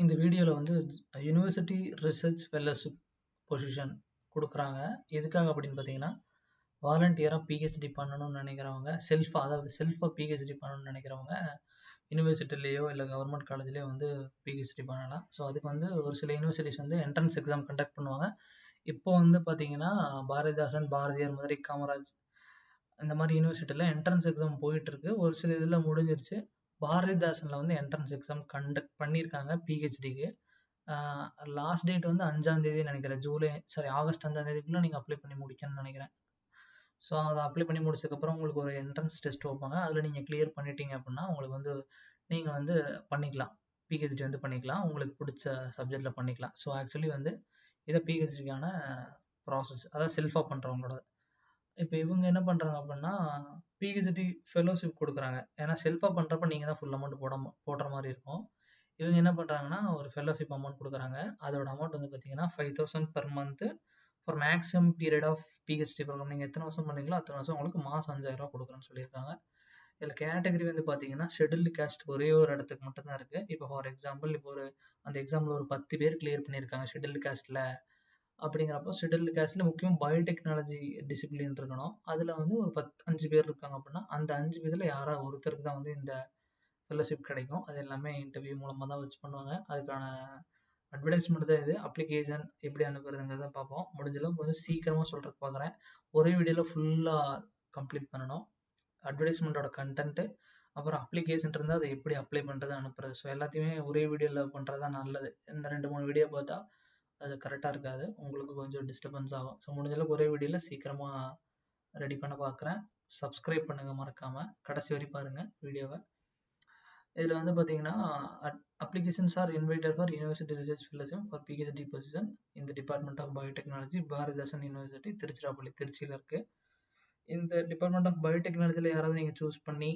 இந்த வீடியோவில் வந்து யுனிவர்சிட்டி ரிசர்ச் ஃபெல்லோஷிப் பொசிஷன் கொடுக்குறாங்க. எதுக்காக அப்படின்னு பார்த்தீங்கன்னா வாலண்டியராக பிஹெச்டி பண்ணணும்னு நினைக்கிறவங்க செல்ஃபாக அதாவது செல்ஃபாக பிஹெச்டி பண்ணணும்னு நினைக்கிறவங்க யூனிவர்சிட்டிலேயோ இல்லை கவர்மெண்ட் காலேஜ்லேயோ வந்து பிஹெச்டி பண்ணலாம். ஸோ அதுக்கு வந்து ஒரு சில யூனிவர்சிட்டிஸ் வந்து என்ட்ரன்ஸ் எக்ஸாம் கண்டக்ட் பண்ணுவாங்க. இப்போ வந்து பார்த்தீங்கன்னா பாரதிதாசன் பாரதியார் மதுரை காமராஜ் இந்த மாதிரி யூனிவர்சிட்டியில் என்ட்ரன்ஸ் எக்ஸாம் போயிட்டுருக்கு ஒரு சில இதில் முடிஞ்சிருச்சு. பாரதிதாசனில் வந்து என்ட்ரன்ஸ் எக்ஸாம் கண்டக்ட் பண்ணியிருக்காங்க பிஹெச்டிக்கு லாஸ்ட் டேட் வந்து அஞ்சாந்தேதி நினைக்கிறேன் ஜூலை சாரி ஆகஸ்ட் அஞ்சாந்தேதிக்குள்ளே நீங்கள் அப்ளை பண்ணி முடிக்கணும்னு நினைக்கிறேன். ஸோ அதை அப்ளை பண்ணி முடிச்சதுக்கப்புறம் உங்களுக்கு ஒரு என்ட்ரன்ஸ் டெஸ்ட் வைப்பாங்க. அதில் நீங்கள் கிளியர் பண்ணிட்டீங்க அப்படின்னா உங்களுக்கு வந்து நீங்கள் வந்து பண்ணிக்கலாம். பிஹெச்டி வந்து பண்ணிக்கலாம். உங்களுக்கு பிடிச்ச சப்ஜெக்டில் பண்ணிக்கலாம். ஸோ ஆக்சுவலி வந்து இதை பிஹெச்டிக்கான ப்ராசஸ் அதாவது செல்ஃபாக பண்ணுறவங்களோட இப்போ இவங்க என்ன பண்ணுறாங்க அப்படின்னா பிஹெச்டி ஃபெலோஷிப் கொடுக்குறாங்க. ஏன்னா செல்ஃபாக பண்ணுறப்ப நீங்கள் தான் ஃபுல் அமௌண்ட் போட போடுற மாதிரி இருக்கும். இவங்க என்ன பண்ணுறாங்கன்னா ஒரு ஃபெலோஷிப் அமௌண்ட் கொடுக்குறாங்க. அதோட அமௌண்ட் வந்து பார்த்தீங்கன்னா five thousand per month for maximum period of PhD program நீங்கள் எத்தனை வருஷம் பண்ணீங்களோ அத்தனை வருஷம் உங்களுக்கு மாதம் அஞ்சாயிரம் கொடுக்குறேன்னு சொல்லியிருக்காங்க. இதில் கேட்டகரி வந்து பார்த்தீங்கன்னா ஷெடியூல்டு கேஸ்ட் ஒரே ஒரு இடத்துக்கு மட்டும் தான் இருக்குது இப்போ ஃபார் எக்ஸாம்பிள் இப்போ ஒரு அந்த எக்ஸாம்பிள் ஒரு பத்து பேர் கிளியர் பண்ணியிருக்காங்க ஷெடியூல்டு கேஸ்ட்டில் அப்படிங்கிறப்போ ஷெடியூல்டு கேஸ்ட்டில் முக்கியம் பயோடெக்னாலஜி டிசிப்ளின் இருக்கணும். அதில் வந்து ஒரு பத்து அஞ்சு பேர் இருக்காங்க அப்படின்னா அந்த அஞ்சு பேரில் யாராவது ஒருத்தருக்கு தான் வந்து இந்த ஃபெல்லோஷிப் கிடைக்கும். அது எல்லாமே இன்டர்வியூ மூலமாக தான் வச்சு பண்ணுவாங்க. அதுக்கான அட்வர்டைஸ்மெண்ட் தான் இது. அப்ளிகேஷன் எப்படி அனுப்புறதுங்கிறத பார்ப்போம். முடிஞ்சளவு கொஞ்சம் சீக்கிரமாக சொல்கிறதுக்கு பார்க்குறேன். ஒரே வீடியோவில் ஃபுல்லாக கம்ப்ளீட் பண்ணணும். அட்வர்டைஸ்மெண்ட்டோட கண்டென்ட்டு அப்புறம் அப்ளிகேஷன் இருந்தால் அதை எப்படி அப்ளை பண்ணுறது அனுப்புறது. ஸோ எல்லாத்தையுமே ஒரே வீடியோவில் பண்ணுறது தான் நல்லது. இந்த ரெண்டு மூணு வீடியோ பார்த்தா அது கரெக்டாக இருக்காது. உங்களுக்கு கொஞ்சம் டிஸ்டர்பன்ஸ் ஆகும். ஸோ முடிஞ்சளவுக்கு ஒரே வீடியோவில் சீக்கிரமாக ரெடி பண்ண பார்க்குறேன் சப்ஸ்கிரைப் பண்ணுங்கள் மறக்காமல் கடைசி வரை பாருங்கள் வீடியோவை இதில் வந்து பார்த்தீங்கன்னா applications are invited for university research fellowship for PhD position இந்த department of biotechnology Bharathidasan university Tiruchirappalli திருச்சியில் இருக்குது இந்த டிபார்ட்மெண்ட் ஆஃப் பயோடெக்னாலஜியில் யாராவது நீங்கள் சூஸ் பண்ணி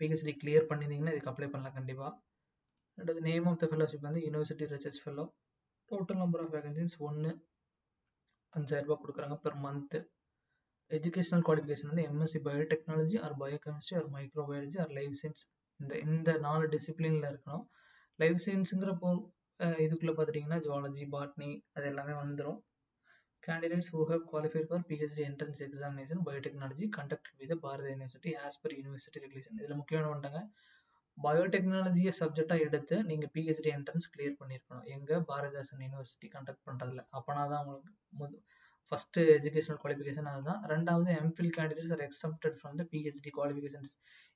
பிஹெச்டி கிளியர் பண்ணியிருந்தீங்கன்னா இதுக்கு அப்ளை பண்ணலாம் கண்டிப்பாக ரெண்டாவது நேம் ஆஃப் த ஃபெல்லோஷிப் வந்து university research fellow total number of vacancies ஒன்று அஞ்சாயிரரூபா கொடுக்குறாங்க பெர் மந்த்து எஜுகேஷனல் குவாலிஃபிகேஷன் வந்து MSc biotechnology or biochemistry or microbiology or life science இந்த இந்த நாலு டிசிப்ளினில் இருக்கணும். லைஃப் சயின்ஸுங்கிறப்போ இதுக்குள்ளே பார்த்துட்டிங்கன்னா ஜுவாலஜி பாட்னி அது எல்லாமே வந்துடும் candidates who have qualified for PhD entrance examination biotechnology conduct with Bharath university as per university regulation இதில் முக்கியமான வந்துட்டாங்க பயோடெக்னாலஜியை சப்ஜெக்டாக எடுத்து நீங்கள் பிஹெச்டி என்ட்ரன்ஸ் கிளியர் பண்ணியிருக்கணும் எங்கள் பாரதிதாசன் யூனிவர்சிட்டி கண்டக்ட் பண்ணுறதுல அப்போனா தான் உங்களுக்கு முது ஃபஸ்ட்டு எஜுகேஷனல் குவாலிஃபிகேஷன் அதுதான். ரெண்டாவது MPhil candidates are expected from the PhD qualifications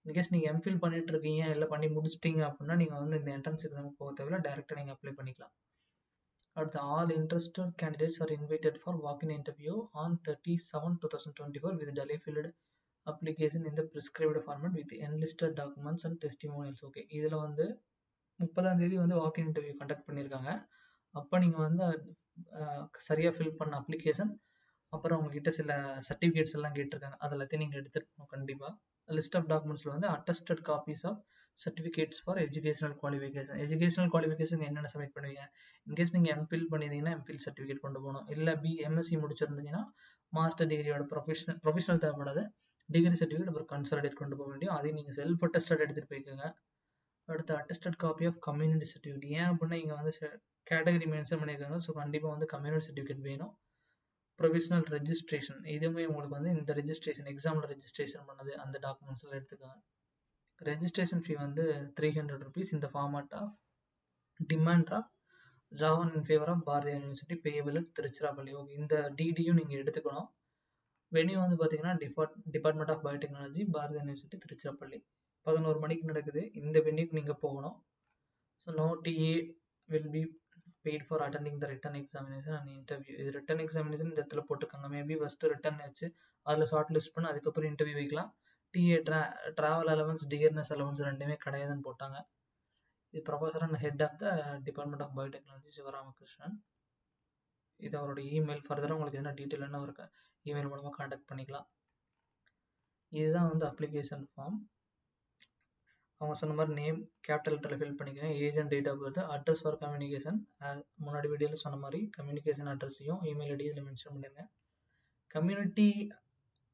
in case நீங்கள் எம்ஃபில் பண்ணிட்டு இருக்கீங்க இல்லை பண்ணி முடிச்சிட்டீங்க அப்படின்னா நீங்கள் வந்து இந்த என்ட்ரன்ஸ் எக்ஸாமுக்கு போக தேவையில்ல. டேரெக்டாக நீங்கள் அப்ளை பண்ணிக்கலாம். அடுத்து all interested candidates are invited for walk in interview on thirty seven two thousand twenty four with duly filled application இந்த prescribed format with enlisted documents and testimonials okay இதில் வந்து முப்பதாம் தேதி வந்து வாக்கிங் இன்டர்வியூ கண்டக்ட் பண்ணியிருக்காங்க அப்போ நீங்கள் வந்து சரியாக ஃபில் பண்ண அப்ளிகேஷன் அப்புறம் உங்ககிட்ட சில சர்டிஃபிகேட்ஸ் எல்லாம் கேட்டிருக்காங்க. அது எல்லாத்தையும் நீங்கள் எடுத்துருக்கணும் கண்டிப்பாக லிஸ்ட் ஆஃப் டாக்குமெண்ட்ஸில் வந்து attested copies of certificates for educational qualification educational qualification என்னென்ன சப்மிட் பண்ணுவீங்க? இன்கேஸ் நீங்கள் எம்ஃபில் பண்ணியிருந்தீங்கன்னா எம்ஃபில் சர்டிஃபிகேட் கொண்டு போகணும். இல்லை பி எம்எஸ்சி முடிச்சிருந்தீங்கன்னா மாஸ்டர் டிகிரியோட ப்ரொஃபஷனல் ப்ரொஃபஷனல் தேவைப்படாது. டிகிரி சர்டிஃபிகேட் அப்புறம் கன்சல்டேட் கொண்டு போக முடியும் அதையும் நீங்கள் செல்ஃப் அட்டஸ்டட் எடுத்துகிட்டு போய்க்கோங்க. அடுத்து attested copy of community certificate ஏன் அப்படின்னா இங்கே வந்து கேட்டகரி மென்ஷன் பண்ணியிருக்காங்க. ஸோ கண்டிப்பாக வந்து கம்யூனிட்டி சர்டிஃபிகேட் வேணும். ப்ரொவிஷனல் ரெஜிஸ்ட்ரேஷன் இதுவுமே உங்களுக்கு வந்து இந்த ரெஜிஸ்ட்ரேஷன் எக்ஸாமில் ரெஜிஸ்ட்ரேஷன் பண்ணது. அந்த டாக்குமெண்ட்ஸ்லாம் எடுத்துக்கோங்க. ரெஜிஸ்ட்ரேஷன் ஃபீ வந்து த்ரீ ஹண்ட்ரட் ருபீஸ் இந்த format of demand of Javan in favour of Bharathiya university payable Tiruchirappalli okay இந்த டிடியும் நீங்கள் எடுத்துக்கணும். வெனியூ வந்து பார்த்தீங்கன்னா depart department of biotechnology Bharathi university Tiruchirappalli. பதினோரு மணிக்கு நடக்குது. இந்த வென்யூக்கு நீங்கள் போகணும். So no DA will be paid for attending the written examination and interview இது ரிட்டன் எக்ஸாமினேஷன் இந்த இடத்துல போட்டிருக்காங்க. மேபி ஃபஸ்ட்டு ரிட்டன் வச்சு அதில் ஷார்ட் லிஸ்ட் பண்ணி அதுக்கப்புறம் இன்டர்வியூ வைக்கலாம். DA tra travel allowance dearness allowance ரெண்டுமே கிடையாதுன்னு போட்டாங்க. இது professor and head of the department of biotechnology Sivaramakrishnan இது அவரோட இமெயில் ஃபர்தராக உங்களுக்கு எதனா டீட்டெயில் என்ன இமெயில் மூலமாக காண்டாக்ட் பண்ணிக்கலாம். இதுதான் வந்து அப்ளிகேஷன் ஃபார்ம் அவங்க சொன்ன மாதிரி நேம் கேபிட்டல் லெட்டரில் ஃபில் பண்ணிக்கோங்க age and date of birth address for communication முன்னாடி வீடியோவில் சொன்ன மாதிரி கம்யூனிகேஷன் அட்ரஸையும் இமெயில் ஐடி இதில் மென்ஷன் பண்ணிடுங்க கம்யூனிட்டி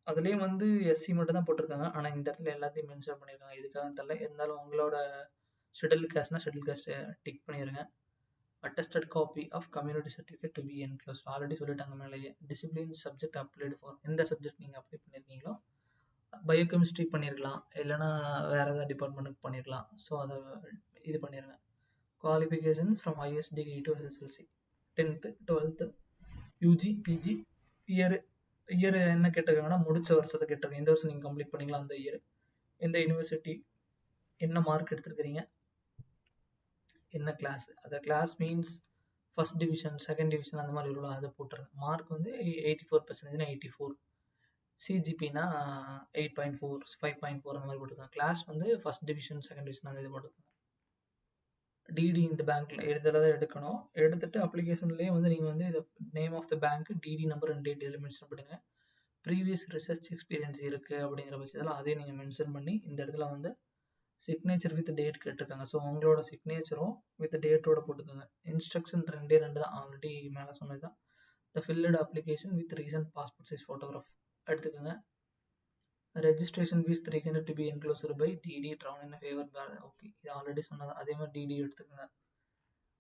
அதுலேயும் வந்து எஸ்சி மட்டும் தான் போட்டிருக்காங்க. ஆனால் இந்த இடத்துல எல்லாத்தையும் மென்ஷன் பண்ணியிருக்காங்க இதுக்காக தெரியல. இருந்தாலும் உங்களோட ஷெடியூல் கேஸ்ட்னா ஷெடியூல் கேஸ்ட் டிக் பண்ணிடுங்க attested copy of community certificate to be enclose already சொல்லிட்டாங்க மேலேயே. டிசிப்ளின் சப்ஜெக்ட் அப்ளைடு ஃபார் எந்த சப்ஜெக்ட் நீங்கள் அப்ளை பண்ணியிருக்கீங்களோ பயோகெமிஸ்ட்ரி பண்ணியிருக்கலாம் இல்லைனா வேறு ஏதாவது டிபார்ட்மெண்ட்டுக்கு பண்ணியிருக்கலாம் ஸோ அதை இது பண்ணிடுங்க qualification from highest degree to SSLC tenth twelfth UG PG year year என்ன கேட்டிருக்காங்கன்னா முடிச்ச வருஷத்தை கேட்டிருக்கேன் இந்த வருஷம் நீங்கள் கம்ப்ளீட் பண்ணிக்கலாம் அந்த இயர் எந்த யூனிவர்சிட்டி என்ன மார்க் எடுத்துருக்கிறீங்க? என்ன கிளாஸ் அந்த class means first division second division அந்த மாதிரி இருக்கும் அதை போட்டுருங்க மார்க் வந்து எயிட்டி ஃபோர் பர்சன்டேஜ்னா eighty four சிஜிபினா eight point four five point four அந்த மாதிரி போட்டுருக்காங்க கிளாஸ் வந்து ஃபர்ஸ்ட் டிவிஷன் செகண்ட் டிவிஷன் அந்த இது போட்டுருக்காங்க டிடி இந்த பேங்க்கில் இதில் தான் எடுக்கணும். எடுத்துட்டு அப்ளிகேஷன்லேயே வந்து நீங்கள் வந்து இது name of the bank DD number and date இதில் மென்ஷன் பண்ணுங்க. ப்ரீவியஸ் ரிசர்ச் எக்ஸ்பீரியன்ஸ் இருக்குது அப்படிங்கிற பட்சத்தில் அதையும் நீங்கள் மென்ஷன் பண்ணி இந்த இடத்துல வந்து சிக்னேச்சர் வித் டேட் கேட்டிருக்காங்க. ஸோ உங்களோட சிக்னேச்சரும் வித் டேட்டோட போட்டுக்கோங்க. இன்ஸ்ட்ரக்ஷன் ரெண்டே ரெண்டு தான். ஆல்ரெடி மேலே சொன்னது தான் the filled application with recent passport size photograph எடுத்துக்கோங்க registration fees three hundred to be enclosure by DD drawn in favour பேர் ஓகே இது ஆல்ரெடி சொன்னது அதே மாதிரி டிடி எடுத்துக்கோங்க.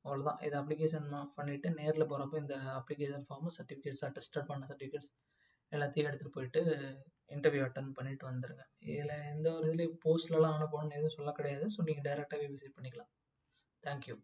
அவ்வளோதான் இது அப்ளிகேஷன் பண்ணிவிட்டு நேரில் போகிறப்ப இந்த அப்ளிகேஷன் ஃபார்மு சர்டிஃபிகேட்ஸ் அட்டஸ்டட் பண்ண சர்டிஃபிகேட்ஸ் எல்லாத்தையும் எடுத்துகிட்டு போயிட்டு இன்டர்வியூ அட்டன் பண்ணிட்டு வந்துடுங்க இதில் எந்த ஒரு இதுலேயும் போஸ்ட்லலாம் அனுப்பணும்னு எதுவும் சொல்ல கிடையாது. ஸோ நீங்கள் டேரெக்டாகவே விசிட் பண்ணிக்கலாம். தேங்க்யூ